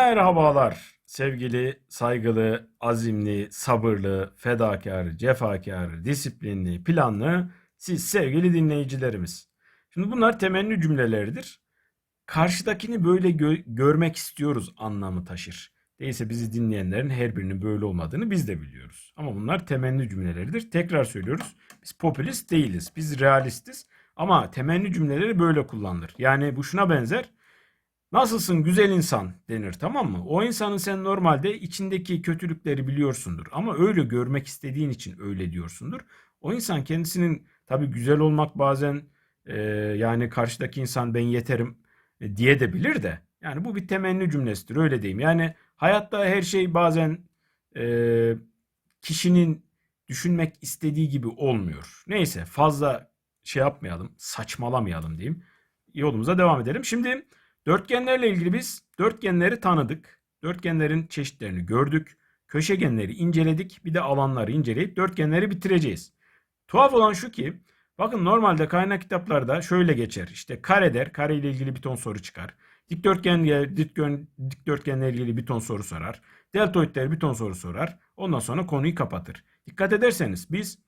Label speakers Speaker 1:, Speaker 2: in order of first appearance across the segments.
Speaker 1: Merhabalar sevgili, saygılı, azimli, sabırlı, fedakar, cefakar, disiplinli, planlı siz sevgili dinleyicilerimiz. Şimdi bunlar temenni cümleleridir. Karşıdakini böyle gö- görmek istiyoruz anlamı taşır. Değilse bizi dinleyenlerin her birinin böyle olmadığını biz de biliyoruz. Ama bunlar temenni cümleleridir. Tekrar söylüyoruz. Biz popülist değiliz. Biz realistiz. Ama temenni cümleleri böyle kullanılır. Yani bu şuna benzer. Nasılsın güzel insan denir tamam mı? O insanın sen normalde içindeki kötülükleri biliyorsundur ama öyle görmek istediğin için öyle diyorsundur. O insan kendisinin tabii güzel olmak bazen e, yani karşıdaki insan ben yeterim e, diye de bilir de yani bu bir temenni cümlesidir öyle diyeyim. Yani hayatta her şey bazen e, kişinin düşünmek istediği gibi olmuyor. Neyse fazla şey yapmayalım saçmalamayalım diyeyim. Yolumuza devam edelim. Şimdi Dörtgenlerle ilgili biz dörtgenleri tanıdık. Dörtgenlerin çeşitlerini gördük. Köşegenleri inceledik. Bir de alanları inceleyip dörtgenleri bitireceğiz. Tuhaf olan şu ki bakın normalde kaynak kitaplarda şöyle geçer. İşte kare der. Kare ile ilgili bir ton soru çıkar. Dikdörtgen, dikdörtgen, dikdörtgenle ilgili bir ton soru sorar. Deltoidler bir ton soru sorar. Ondan sonra konuyu kapatır. Dikkat ederseniz biz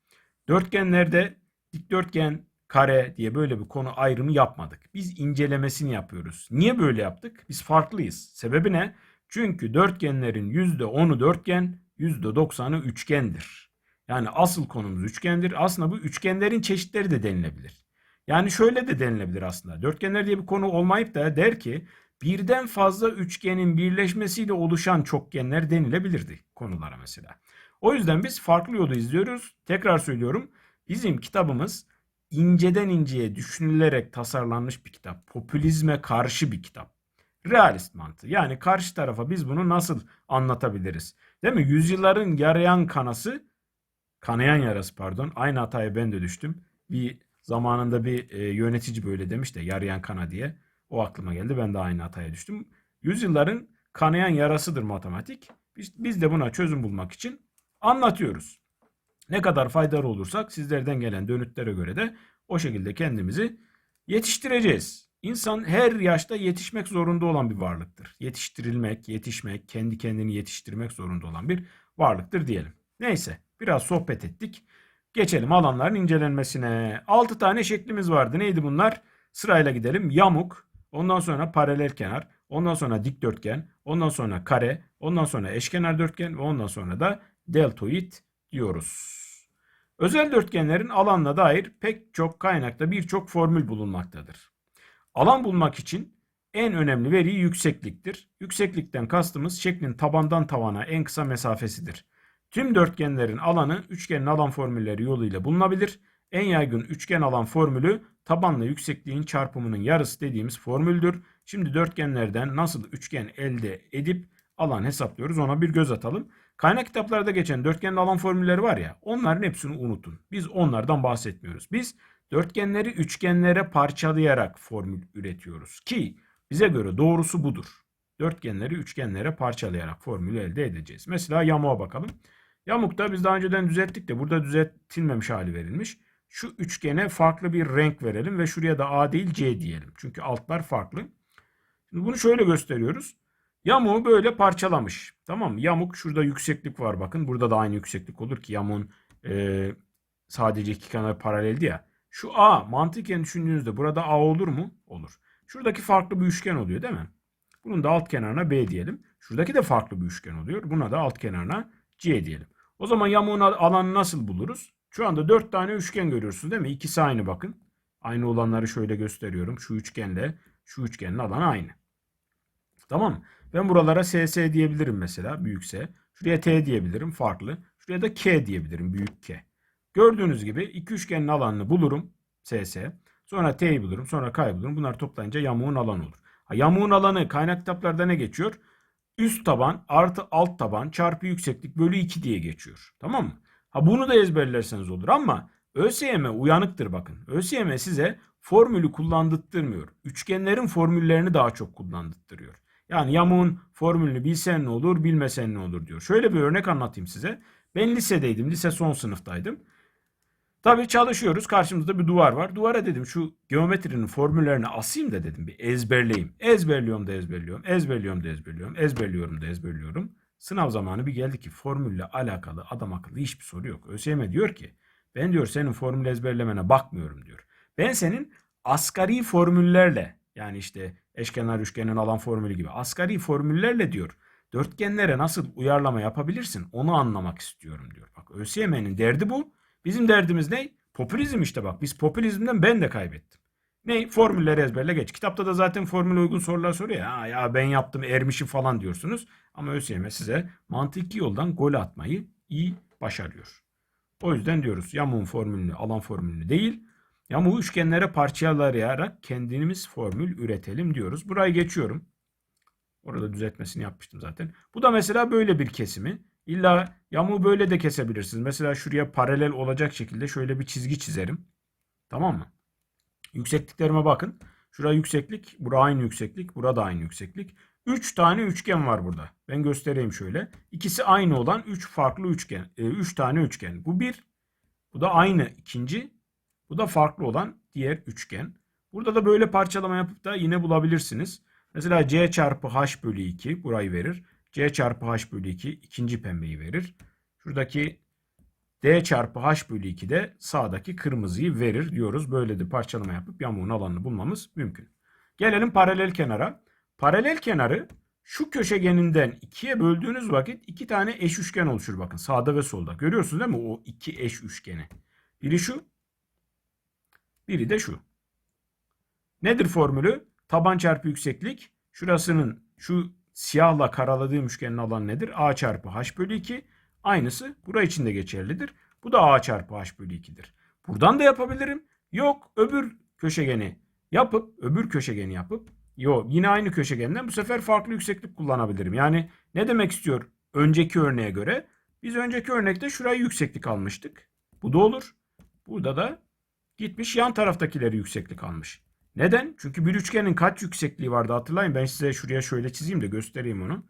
Speaker 1: dörtgenlerde dikdörtgen, kare diye böyle bir konu ayrımı yapmadık. Biz incelemesini yapıyoruz. Niye böyle yaptık? Biz farklıyız. Sebebi ne? Çünkü dörtgenlerin %10'u dörtgen, %90'ı üçgendir. Yani asıl konumuz üçgendir. Aslında bu üçgenlerin çeşitleri de denilebilir. Yani şöyle de denilebilir aslında. Dörtgenler diye bir konu olmayıp da der ki birden fazla üçgenin birleşmesiyle oluşan çokgenler denilebilirdi konulara mesela. O yüzden biz farklı yolu izliyoruz. Tekrar söylüyorum. Bizim kitabımız inceden inceye düşünülerek tasarlanmış bir kitap. Popülizme karşı bir kitap. Realist mantığı. Yani karşı tarafa biz bunu nasıl anlatabiliriz? Değil mi? Yüzyılların yarayan kanası, kanayan yarası pardon. Aynı hataya ben de düştüm. Bir zamanında bir e, yönetici böyle demiş de yarayan kana diye. O aklıma geldi. Ben de aynı hataya düştüm. Yüzyılların kanayan yarasıdır matematik. Biz, biz de buna çözüm bulmak için anlatıyoruz. Ne kadar faydalı olursak sizlerden gelen dönütlere göre de o şekilde kendimizi yetiştireceğiz. İnsan her yaşta yetişmek zorunda olan bir varlıktır. Yetiştirilmek, yetişmek, kendi kendini yetiştirmek zorunda olan bir varlıktır diyelim. Neyse biraz sohbet ettik. Geçelim alanların incelenmesine. 6 tane şeklimiz vardı. Neydi bunlar? Sırayla gidelim. Yamuk, ondan sonra paralel kenar, ondan sonra dikdörtgen, ondan sonra kare, ondan sonra eşkenar dörtgen ve ondan sonra da deltoid diyoruz. Özel dörtgenlerin alanına dair pek çok kaynakta birçok formül bulunmaktadır. Alan bulmak için en önemli veri yüksekliktir. Yükseklikten kastımız şeklin tabandan tavana en kısa mesafesidir. Tüm dörtgenlerin alanı üçgenin alan formülleri yoluyla bulunabilir. En yaygın üçgen alan formülü tabanla yüksekliğin çarpımının yarısı dediğimiz formüldür. Şimdi dörtgenlerden nasıl üçgen elde edip alan hesaplıyoruz ona bir göz atalım. Kaynak kitaplarda geçen dörtgenin alan formülleri var ya onların hepsini unutun. Biz onlardan bahsetmiyoruz. Biz dörtgenleri üçgenlere parçalayarak formül üretiyoruz ki bize göre doğrusu budur. Dörtgenleri üçgenlere parçalayarak formülü elde edeceğiz. Mesela yamuğa bakalım. Yamukta biz daha önceden düzelttik de burada düzeltilmemiş hali verilmiş. Şu üçgene farklı bir renk verelim ve şuraya da A değil C diyelim. Çünkü altlar farklı. Şimdi bunu şöyle gösteriyoruz. Yamuğu böyle parçalamış. Tamam mı? Yamuk şurada yükseklik var bakın. Burada da aynı yükseklik olur ki yamuğun e, sadece iki kenar paraleldi ya. Şu A mantıken düşündüğünüzde burada A olur mu? Olur. Şuradaki farklı bir üçgen oluyor değil mi? Bunun da alt kenarına B diyelim. Şuradaki de farklı bir üçgen oluyor. Buna da alt kenarına C diyelim. O zaman yamuğun alanını nasıl buluruz? Şu anda dört tane üçgen görüyorsunuz değil mi? İkisi aynı bakın. Aynı olanları şöyle gösteriyorum. Şu üçgenle şu üçgenin alanı aynı. Tamam mı? Ben buralara SS diyebilirim mesela büyük S. Şuraya T diyebilirim farklı. Şuraya da K diyebilirim büyük K. Gördüğünüz gibi iki üçgenin alanını bulurum SS. Sonra T'yi bulurum sonra K'yı bulurum. Bunlar toplayınca yamuğun alanı olur. Ha, yamuğun alanı kaynak kitaplarda ne geçiyor? Üst taban artı alt taban çarpı yükseklik bölü 2 diye geçiyor. Tamam mı? Ha bunu da ezberlerseniz olur ama ÖSYM uyanıktır bakın. ÖSYM size formülü kullandırtmıyor. Üçgenlerin formüllerini daha çok kullandırtıyor. Yani yamuğun formülünü bilsen ne olur, bilmesen ne olur diyor. Şöyle bir örnek anlatayım size. Ben lisedeydim, lise son sınıftaydım. Tabii çalışıyoruz. Karşımızda bir duvar var. Duvara dedim şu geometrinin formüllerini asayım da dedim bir ezberleyeyim. Ezberliyorum da ezberliyorum. Ezberliyorum da ezberliyorum. Ezberliyorum da ezberliyorum. Sınav zamanı bir geldi ki formülle alakalı adam akıllı hiçbir soru yok. ÖSYM diyor ki ben diyor senin formül ezberlemene bakmıyorum diyor. Ben senin asgari formüllerle yani işte eşkenar üçgenin alan formülü gibi asgari formüllerle diyor dörtgenlere nasıl uyarlama yapabilirsin onu anlamak istiyorum diyor. Bak ÖSYM'nin derdi bu. Bizim derdimiz ne? Popülizm işte bak. Biz popülizmden ben de kaybettim. Ne? Formülleri ezberle geç. Kitapta da zaten formüle uygun sorular soruyor. Ha, ya ben yaptım ermişim falan diyorsunuz. Ama ÖSYM size mantıki yoldan gol atmayı iyi başarıyor. O yüzden diyoruz yamuğun formülünü, alan formülünü değil, yamuğu üçgenlere parçalayarak kendimiz formül üretelim diyoruz. Burayı geçiyorum. Orada düzeltmesini yapmıştım zaten. Bu da mesela böyle bir kesimi. İlla yamuğu böyle de kesebilirsiniz. Mesela şuraya paralel olacak şekilde şöyle bir çizgi çizerim. Tamam mı? Yüksekliklerime bakın. Şuraya yükseklik, bura aynı yükseklik, burada aynı yükseklik. 3 tane üçgen var burada. Ben göstereyim şöyle. İkisi aynı olan 3 farklı üçgen. 3 tane üçgen. Bu bir. Bu da aynı ikinci. Bu da farklı olan diğer üçgen. Burada da böyle parçalama yapıp da yine bulabilirsiniz. Mesela c çarpı h bölü 2 burayı verir. c çarpı h bölü 2 ikinci pembeyi verir. Şuradaki d çarpı h bölü 2 de sağdaki kırmızıyı verir diyoruz. Böyle de parçalama yapıp yamuğun alanını bulmamız mümkün. Gelelim paralel kenara. Paralel kenarı şu köşegeninden ikiye böldüğünüz vakit iki tane eş üçgen oluşur bakın sağda ve solda. Görüyorsunuz değil mi o iki eş üçgeni? Biri şu, biri de şu. Nedir formülü? Taban çarpı yükseklik. Şurasının şu siyahla karaladığım üçgenin alanı nedir? A çarpı h bölü 2. Aynısı bura için de geçerlidir. Bu da a çarpı h bölü 2'dir. Buradan da yapabilirim. Yok öbür köşegeni yapıp öbür köşegeni yapıp yok yine aynı köşegenden bu sefer farklı yükseklik kullanabilirim. Yani ne demek istiyor önceki örneğe göre? Biz önceki örnekte şurayı yükseklik almıştık. Bu da olur. Burada da gitmiş yan taraftakileri yükseklik almış. Neden? Çünkü bir üçgenin kaç yüksekliği vardı hatırlayın. Ben size şuraya şöyle çizeyim de göstereyim onu.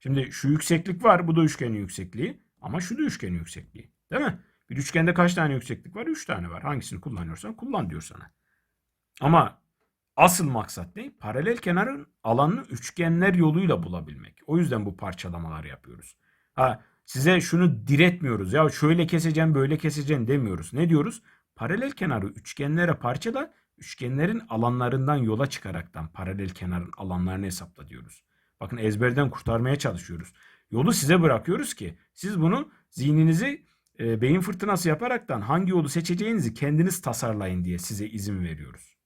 Speaker 1: Şimdi şu yükseklik var. Bu da üçgenin yüksekliği. Ama şu da üçgenin yüksekliği. Değil mi? Bir üçgende kaç tane yükseklik var? Üç tane var. Hangisini kullanıyorsan kullan diyor sana. Ama asıl maksat ne? Paralel kenarın alanını üçgenler yoluyla bulabilmek. O yüzden bu parçalamalar yapıyoruz. Ha, size şunu diretmiyoruz. Ya şöyle keseceğim, böyle keseceğim demiyoruz. Ne diyoruz? Paralel kenarı üçgenlere parçala, üçgenlerin alanlarından yola çıkaraktan paralel kenarın alanlarını hesapla diyoruz. Bakın ezberden kurtarmaya çalışıyoruz. Yolu size bırakıyoruz ki siz bunu zihninizi e, beyin fırtınası yaparaktan hangi yolu seçeceğinizi kendiniz tasarlayın diye size izin veriyoruz.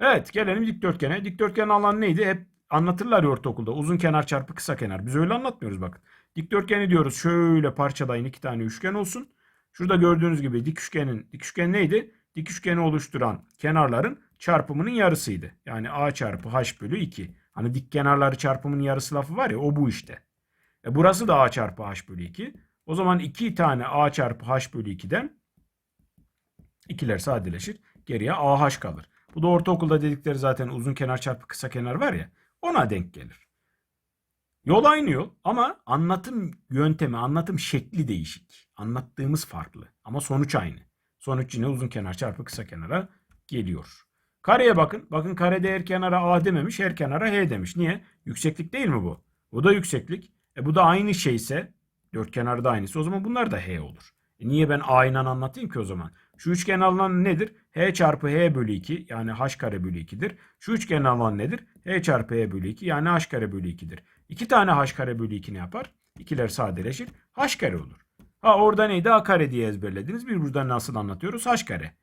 Speaker 1: Evet gelelim dikdörtgene. Dikdörtgenin alanı neydi? Hep anlatırlar ya ortaokulda. Uzun kenar çarpı kısa kenar. Biz öyle anlatmıyoruz bakın. Dikdörtgeni diyoruz şöyle parçalayın iki tane üçgen olsun. Şurada gördüğünüz gibi dik üçgenin dik üçgen neydi? Dik üçgeni oluşturan kenarların çarpımının yarısıydı. Yani a çarpı h bölü 2. Hani dik kenarları çarpımının yarısı lafı var ya o bu işte. E burası da a çarpı h bölü 2. O zaman 2 tane a çarpı h bölü 2'den ikiler sadeleşir. Geriye ah kalır. Bu da ortaokulda dedikleri zaten uzun kenar çarpı kısa kenar var ya ona denk gelir. Yol aynı yol ama anlatım yöntemi, anlatım şekli değişik. Anlattığımız farklı ama sonuç aynı. Sonuç yine uzun kenar çarpı kısa kenara geliyor. Kareye bakın. Bakın karede her kenara A dememiş, her kenara H demiş. Niye? Yükseklik değil mi bu? Bu da yükseklik. E bu da aynı şeyse, dört kenarda aynısı o zaman bunlar da H olur. E niye ben A ile anlatayım ki o zaman? Şu üçgen alanı nedir? H çarpı H bölü 2 yani H kare bölü 2'dir. Şu üçgen alanı nedir? H çarpı H bölü 2 yani H kare bölü 2'dir. 2 tane H kare bölü 2 ne yapar? İkiler sadeleşir. H kare olur. Ha orada neydi? A kare diye ezberlediniz. Bir buradan nasıl anlatıyoruz? H kare.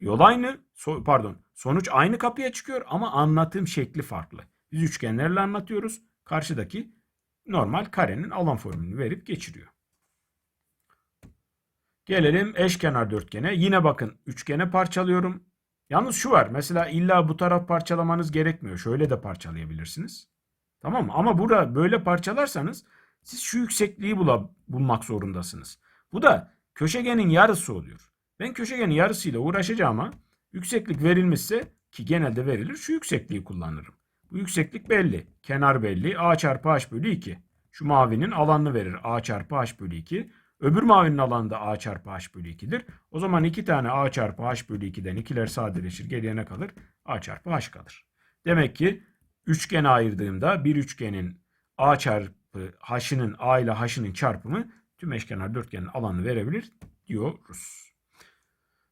Speaker 1: Yol aynı, so, pardon, sonuç aynı kapıya çıkıyor ama anlatım şekli farklı. Biz üçgenlerle anlatıyoruz. Karşıdaki normal karenin alan formülünü verip geçiriyor. Gelelim eşkenar dörtgene. Yine bakın üçgene parçalıyorum. Yalnız şu var. Mesela illa bu taraf parçalamanız gerekmiyor. Şöyle de parçalayabilirsiniz. Tamam mı? Ama burada böyle parçalarsanız siz şu yüksekliği bula, bulmak zorundasınız. Bu da köşegenin yarısı oluyor. Ben köşegenin yarısıyla uğraşacağım ama yükseklik verilmişse ki genelde verilir şu yüksekliği kullanırım. Bu yükseklik belli. Kenar belli. A çarpı H bölü 2. Şu mavinin alanını verir. A çarpı H bölü 2. Öbür mavinin alanı da a çarpı h bölü 2'dir. O zaman iki tane a çarpı h bölü 2'den ikiler sadeleşir. Geriye ne kalır? a çarpı h kalır. Demek ki üçgene ayırdığımda bir üçgenin a çarpı h'ının a ile h'ının çarpımı tüm eşkenar dörtgenin alanını verebilir diyoruz.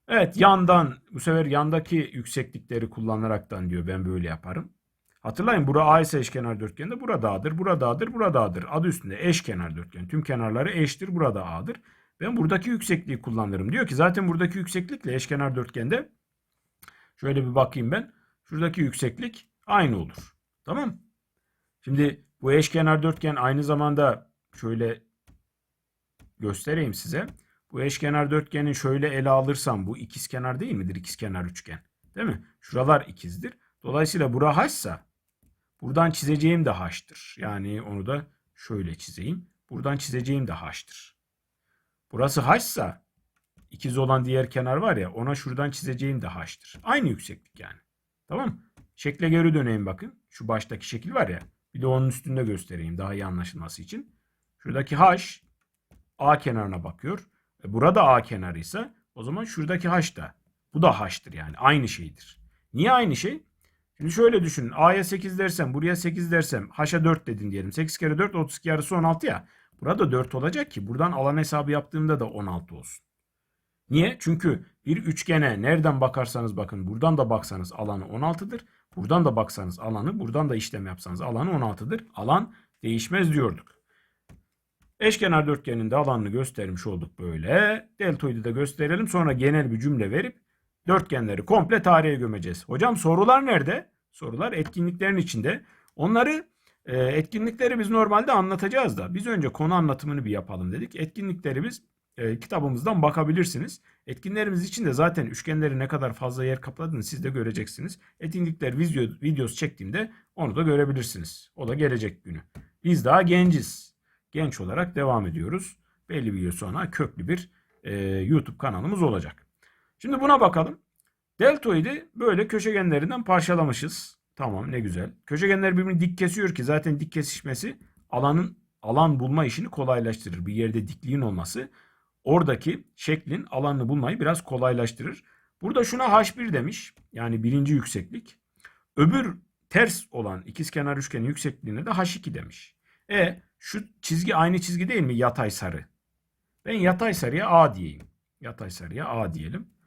Speaker 1: Evet yandan bu sefer yandaki yükseklikleri kullanaraktan diyor ben böyle yaparım. Hatırlayın bura A ise eşkenar dörtgende burada A'dır, burada A'dır, burada A'dır. Adı üstünde eşkenar dörtgen. Tüm kenarları eştir, burada A'dır. Ben buradaki yüksekliği kullanırım. Diyor ki zaten buradaki yükseklikle eşkenar dörtgende şöyle bir bakayım ben. Şuradaki yükseklik aynı olur. Tamam Şimdi bu eşkenar dörtgen aynı zamanda şöyle göstereyim size. Bu eşkenar dörtgenin şöyle ele alırsam bu ikizkenar değil midir? İkizkenar üçgen. Değil mi? Şuralar ikizdir. Dolayısıyla bura haşsa buradan çizeceğim de haştır. Yani onu da şöyle çizeyim. Buradan çizeceğim de haştır. Burası haşsa ikiz olan diğer kenar var ya ona şuradan çizeceğim de haştır. Aynı yükseklik yani. Tamam mı? Şekle geri döneyim bakın. Şu baştaki şekil var ya. Bir de onun üstünde göstereyim daha iyi anlaşılması için. Şuradaki haş A kenarına bakıyor. E burada A kenarıysa o zaman şuradaki haş da bu da haştır yani aynı şeydir. Niye aynı şey? Şimdi şöyle düşünün. A'ya 8 dersem, buraya 8 dersem, H'a 4 dedim diyelim. 8 kere 4, 32 yarısı 16 ya. Burada 4 olacak ki buradan alan hesabı yaptığımda da 16 olsun. Niye? Çünkü bir üçgene nereden bakarsanız bakın, buradan da baksanız alanı 16'dır. Buradan da baksanız alanı, buradan da işlem yapsanız alanı 16'dır. Alan değişmez diyorduk. Eşkenar dörtgenin de alanını göstermiş olduk böyle. Deltoidi de gösterelim. Sonra genel bir cümle verip dörtgenleri komple tarihe gömeceğiz. Hocam sorular nerede? Sorular etkinliklerin içinde. Onları e, etkinlikleri biz normalde anlatacağız da biz önce konu anlatımını bir yapalım dedik. Etkinlikleri biz e, kitabımızdan bakabilirsiniz. Etkinlerimiz için de zaten üçgenleri ne kadar fazla yer kapladığını siz de göreceksiniz. Etkinlikler video, videosu çektiğimde onu da görebilirsiniz. O da gelecek günü. Biz daha genciz. Genç olarak devam ediyoruz. Belli bir yıl sonra köklü bir e, YouTube kanalımız olacak. Şimdi buna bakalım. Deltoidi böyle köşegenlerinden parçalamışız. Tamam ne güzel. Köşegenler birbirini dik kesiyor ki zaten dik kesişmesi alanın alan bulma işini kolaylaştırır. Bir yerde dikliğin olması oradaki şeklin alanını bulmayı biraz kolaylaştırır. Burada şuna H1 demiş. Yani birinci yükseklik. Öbür ters olan ikizkenar üçgenin yüksekliğine de H2 demiş. E şu çizgi aynı çizgi değil mi? Yatay sarı. Ben yatay sarıya A diyeyim. Yatay sarıya A diyelim.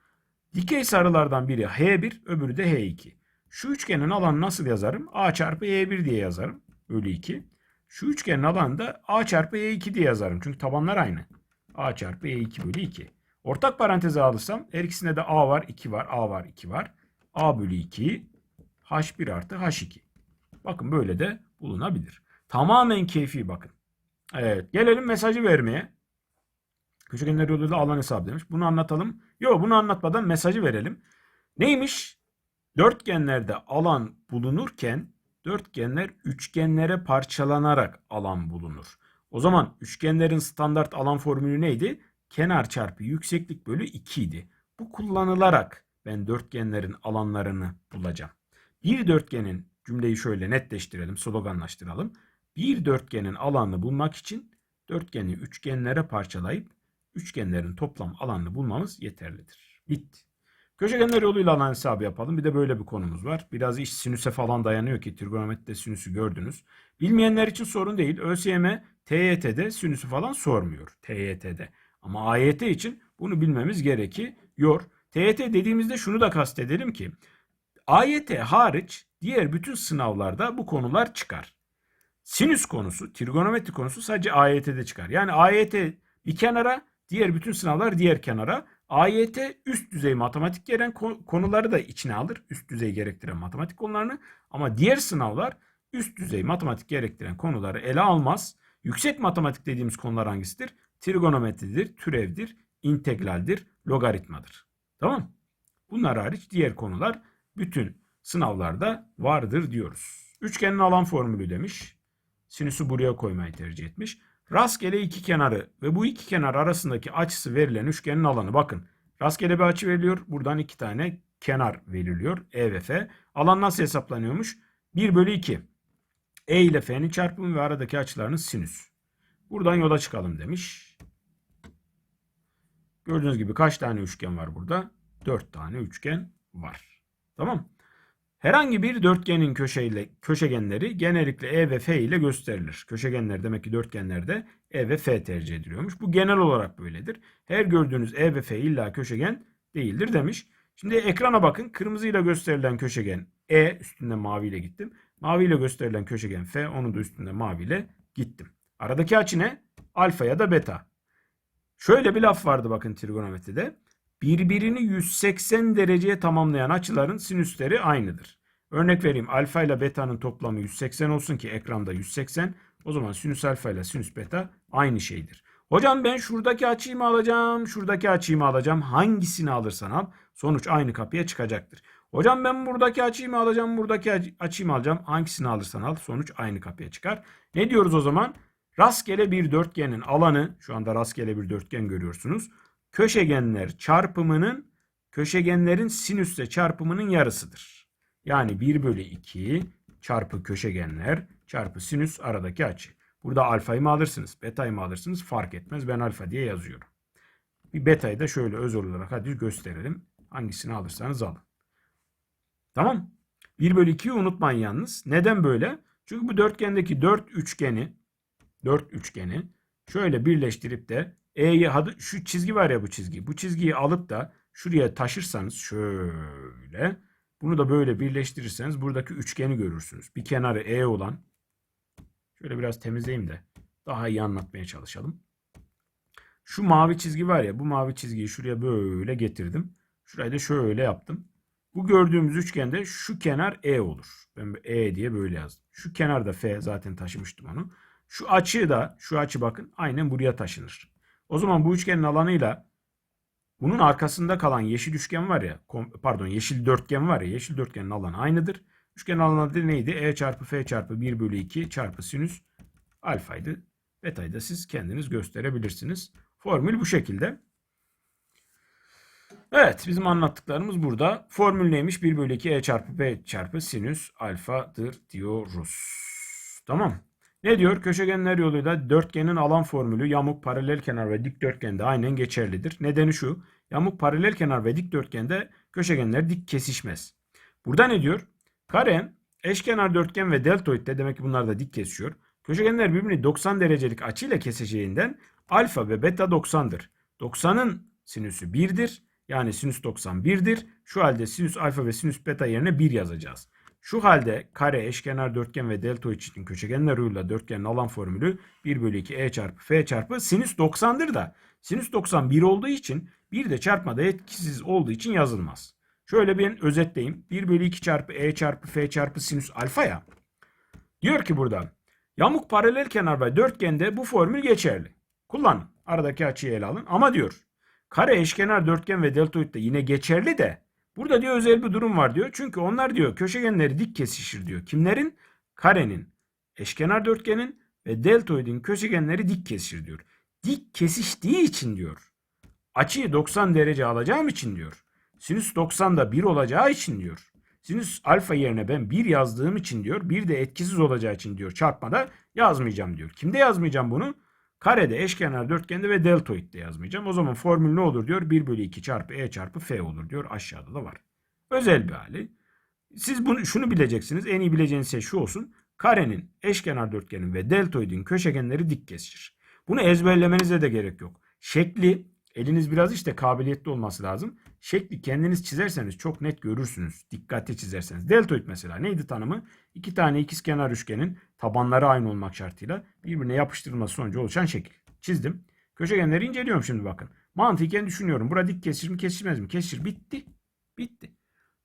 Speaker 1: Dikey sarılardan biri H1, öbürü de H2. Şu üçgenin alanı nasıl yazarım? A çarpı E1 diye yazarım. Bölü 2. Şu üçgenin alanı da A çarpı E2 diye yazarım. Çünkü tabanlar aynı. A çarpı E2 bölü 2. Ortak paranteze alırsam her ikisinde de A var, 2 var, A var, 2 var. A bölü 2 H1 artı H2. Bakın böyle de bulunabilir. Tamamen keyfi bakın. Evet gelelim mesajı vermeye. Köşegenler yoluyla alan hesabı demiş. Bunu anlatalım. Yok bunu anlatmadan mesajı verelim. Neymiş? Dörtgenlerde alan bulunurken dörtgenler üçgenlere parçalanarak alan bulunur. O zaman üçgenlerin standart alan formülü neydi? Kenar çarpı yükseklik bölü 2 idi. Bu kullanılarak ben dörtgenlerin alanlarını bulacağım. Bir dörtgenin cümleyi şöyle netleştirelim, sloganlaştıralım. Bir dörtgenin alanını bulmak için dörtgeni üçgenlere parçalayıp üçgenlerin toplam alanını bulmamız yeterlidir. Bitti. Köşegenler yoluyla alan hesabı yapalım. Bir de böyle bir konumuz var. Biraz iş sinüse falan dayanıyor ki trigonometride sinüsü gördünüz. Bilmeyenler için sorun değil. ÖSYM TYT'de sinüsü falan sormuyor. TYT'de. Ama AYT için bunu bilmemiz gerekiyor. TYT dediğimizde şunu da kastedelim ki AYT hariç diğer bütün sınavlarda bu konular çıkar. Sinüs konusu, trigonometri konusu sadece AYT'de çıkar. Yani AYT bir kenara, diğer bütün sınavlar diğer kenara. AYT üst düzey matematik gelen konuları da içine alır. Üst düzey gerektiren matematik konularını. Ama diğer sınavlar üst düzey matematik gerektiren konuları ele almaz. Yüksek matematik dediğimiz konular hangisidir? Trigonometridir, türevdir, integraldir, logaritmadır. Tamam Bunlar hariç diğer konular bütün sınavlarda vardır diyoruz. Üçgenin alan formülü demiş. Sinüsü buraya koymayı tercih etmiş. Rastgele iki kenarı ve bu iki kenar arasındaki açısı verilen üçgenin alanı. Bakın rastgele bir açı veriliyor. Buradan iki tane kenar veriliyor. E ve F. Alan nasıl hesaplanıyormuş? 1 bölü 2. E ile F'nin çarpımı ve aradaki açılarının sinüs. Buradan yola çıkalım demiş. Gördüğünüz gibi kaç tane üçgen var burada? 4 tane üçgen var. Tamam. Herhangi bir dörtgenin köşeyle, köşegenleri genellikle E ve F ile gösterilir. Köşegenler demek ki dörtgenlerde E ve F tercih ediliyormuş. Bu genel olarak böyledir. Her gördüğünüz E ve F illa köşegen değildir demiş. Şimdi ekrana bakın. Kırmızıyla gösterilen köşegen E üstünde maviyle gittim. Maviyle gösterilen köşegen F onun da üstünde maviyle gittim. Aradaki açı ne? Alfa ya da beta. Şöyle bir laf vardı bakın trigonometride. Birbirini 180 dereceye tamamlayan açıların sinüsleri aynıdır. Örnek vereyim alfa ile beta'nın toplamı 180 olsun ki ekranda 180. O zaman sinüs alfa ile sinüs beta aynı şeydir. Hocam ben şuradaki açıyı mı alacağım, şuradaki açıyı mı alacağım? Hangisini alırsan al sonuç aynı kapıya çıkacaktır. Hocam ben buradaki açıyı mı alacağım, buradaki açıyı mı alacağım? Hangisini alırsan al sonuç aynı kapıya çıkar. Ne diyoruz o zaman? Rastgele bir dörtgenin alanı, şu anda rastgele bir dörtgen görüyorsunuz. Köşegenler çarpımının, köşegenlerin sinüsle çarpımının yarısıdır. Yani 1 bölü 2 çarpı köşegenler çarpı sinüs aradaki açı. Burada alfayı mı alırsınız, betayı mı alırsınız fark etmez. Ben alfa diye yazıyorum. Bir betayı da şöyle öz olarak hadi gösterelim. Hangisini alırsanız alın. Tamam. 1 bölü 2'yi unutmayın yalnız. Neden böyle? Çünkü bu dörtgendeki 4 üçgeni 4 üçgeni şöyle birleştirip de E'yi şu çizgi var ya bu çizgi. Bu çizgiyi alıp da şuraya taşırsanız şöyle bunu da böyle birleştirirseniz buradaki üçgeni görürsünüz. Bir kenarı E olan şöyle biraz temizleyeyim de daha iyi anlatmaya çalışalım. Şu mavi çizgi var ya bu mavi çizgiyi şuraya böyle getirdim. Şurayı da şöyle yaptım. Bu gördüğümüz üçgende şu kenar E olur. Ben E diye böyle yazdım. Şu kenar da F zaten taşımıştım onu. Şu açı da şu açı bakın aynen buraya taşınır. O zaman bu üçgenin alanıyla bunun arkasında kalan yeşil üçgen var ya pardon yeşil dörtgen var ya yeşil dörtgenin alanı aynıdır. Üçgen alanı da neydi? E çarpı F çarpı 1 bölü 2 çarpı sinüs alfaydı. Betayı da siz kendiniz gösterebilirsiniz. Formül bu şekilde. Evet bizim anlattıklarımız burada. Formül neymiş? 1 bölü 2 E çarpı B çarpı sinüs alfadır diyoruz. Tamam. Ne diyor? Köşegenler yoluyla dörtgenin alan formülü yamuk, paralel kenar ve dikdörtgende aynen geçerlidir. Nedeni şu. Yamuk, paralel kenar ve dikdörtgende köşegenler dik kesişmez. Burada ne diyor? Kare, eşkenar dörtgen ve deltoidde demek ki bunlar da dik kesişiyor. Köşegenler birbirini 90 derecelik açıyla keseceğinden alfa ve beta 90'dır. 90'ın sinüsü 1'dir. Yani sinüs 90 1'dir. Şu halde sinüs alfa ve sinüs beta yerine 1 yazacağız. Şu halde kare, eşkenar dörtgen ve deltoid için köşegenler yoluyla dörtgenin alan formülü 1 bölü 2 e çarpı f çarpı sinüs 90'dır da sinüs 90 1 olduğu için bir de çarpmada etkisiz olduğu için yazılmaz. Şöyle bir özetleyeyim. 1 bölü 2 çarpı e çarpı f çarpı sinüs alfa ya. Diyor ki burada yamuk paralel kenar ve dörtgende bu formül geçerli. Kullanın. Aradaki açıyı ele alın. Ama diyor kare, eşkenar dörtgen ve deltoid de yine geçerli de Burada diyor özel bir durum var diyor. Çünkü onlar diyor köşegenleri dik kesişir diyor. Kimlerin? Karenin, eşkenar dörtgenin ve deltoidin köşegenleri dik kesişir diyor. Dik kesiştiği için diyor. Açıyı 90 derece alacağım için diyor. Sinüs 90'da 1 olacağı için diyor. Sinüs alfa yerine ben 1 yazdığım için diyor. Bir de etkisiz olacağı için diyor. Çarpmada yazmayacağım diyor. Kimde yazmayacağım bunu? Karede, eşkenar dörtgende ve deltoidde yazmayacağım. O zaman formül ne olur diyor? 1 bölü 2 çarpı e çarpı f olur diyor. Aşağıda da var. Özel bir hali. Siz bunu şunu bileceksiniz. En iyi bileceğiniz şey şu olsun. Karenin, eşkenar dörtgenin ve deltoidin köşegenleri dik kesişir. Bunu ezberlemenize de gerek yok. Şekli eliniz biraz işte kabiliyetli olması lazım. Şekli kendiniz çizerseniz çok net görürsünüz. Dikkatli çizerseniz. Deltoid mesela neydi tanımı? İki tane ikizkenar üçgenin tabanları aynı olmak şartıyla birbirine yapıştırılması sonucu oluşan şekil. Çizdim. Köşegenleri inceliyorum şimdi bakın. Mantıken düşünüyorum. Burada dik kesişir mi kesişmez mi? Kesişir. Bitti. Bitti.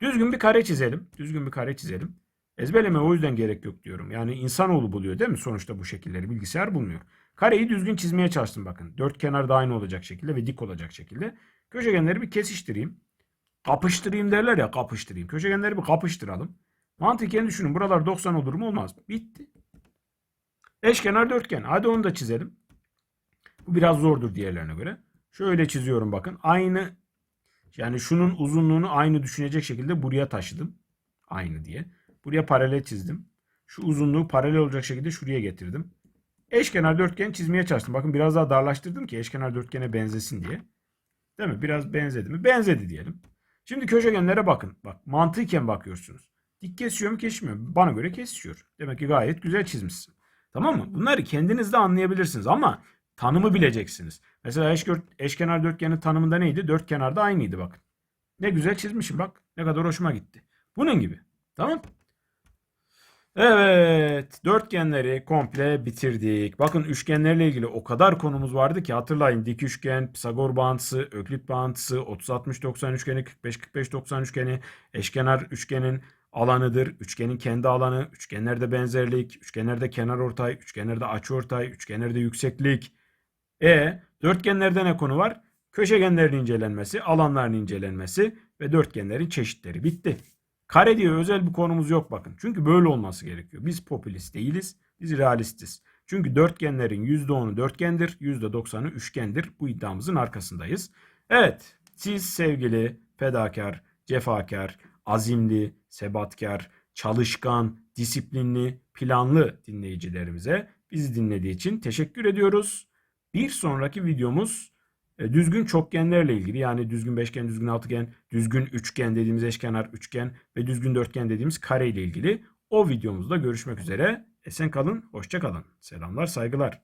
Speaker 1: Düzgün bir kare çizelim. Düzgün bir kare çizelim. Ezberleme o yüzden gerek yok diyorum. Yani insanoğlu buluyor değil mi? Sonuçta bu şekilleri bilgisayar bulmuyor. Kareyi düzgün çizmeye çalıştım bakın. Dört kenar da aynı olacak şekilde ve dik olacak şekilde. Köşegenleri bir kesiştireyim. Kapıştırayım derler ya kapıştırayım. Köşegenleri bir kapıştıralım. Mantıken düşünün. Buralar 90 olur mu olmaz mı? Bitti. Eşkenar dörtgen. Hadi onu da çizelim. Bu biraz zordur diğerlerine göre. Şöyle çiziyorum bakın. Aynı yani şunun uzunluğunu aynı düşünecek şekilde buraya taşıdım. Aynı diye. Buraya paralel çizdim. Şu uzunluğu paralel olacak şekilde şuraya getirdim. Eşkenar dörtgen çizmeye çalıştım. Bakın biraz daha darlaştırdım ki eşkenar dörtgene benzesin diye. Değil mi? Biraz benzedi mi? Benzedi diyelim. Şimdi köşegenlere bakın. Bak mantıken bakıyorsunuz. Dik kesiyor mu kesmiyor mu? Bana göre kesiyor. Demek ki gayet güzel çizmişsin. Tamam mı? Bunları kendiniz de anlayabilirsiniz ama tanımı bileceksiniz. Mesela eşgör, eşkenar dörtgenin tanımında neydi? Dört kenarda aynıydı bakın. Ne güzel çizmişim bak. Ne kadar hoşuma gitti. Bunun gibi. Tamam. Evet. Dörtgenleri komple bitirdik. Bakın üçgenlerle ilgili o kadar konumuz vardı ki hatırlayın. Dik üçgen, Pisagor bağıntısı, Öklit bağıntısı, 30-60-90 üçgeni, 45-45-90 üçgeni, eşkenar üçgenin alanıdır. Üçgenin kendi alanı, üçgenlerde benzerlik, üçgenlerde kenar ortay, üçgenlerde açı ortay, üçgenlerde yükseklik. E dörtgenlerde ne konu var? Köşegenlerin incelenmesi, alanların incelenmesi ve dörtgenlerin çeşitleri bitti. Kare diye özel bir konumuz yok bakın. Çünkü böyle olması gerekiyor. Biz popülist değiliz, biz realistiz. Çünkü dörtgenlerin %10'u dörtgendir, %90'ı üçgendir. Bu iddiamızın arkasındayız. Evet, siz sevgili fedakar, cefakar, azimli, sebatkar, çalışkan, disiplinli, planlı dinleyicilerimize bizi dinlediği için teşekkür ediyoruz. Bir sonraki videomuz e, düzgün çokgenlerle ilgili yani düzgün beşgen, düzgün altıgen, düzgün üçgen dediğimiz eşkenar üçgen ve düzgün dörtgen dediğimiz kare ile ilgili. O videomuzda görüşmek üzere. Esen kalın, hoşça kalın. Selamlar, saygılar.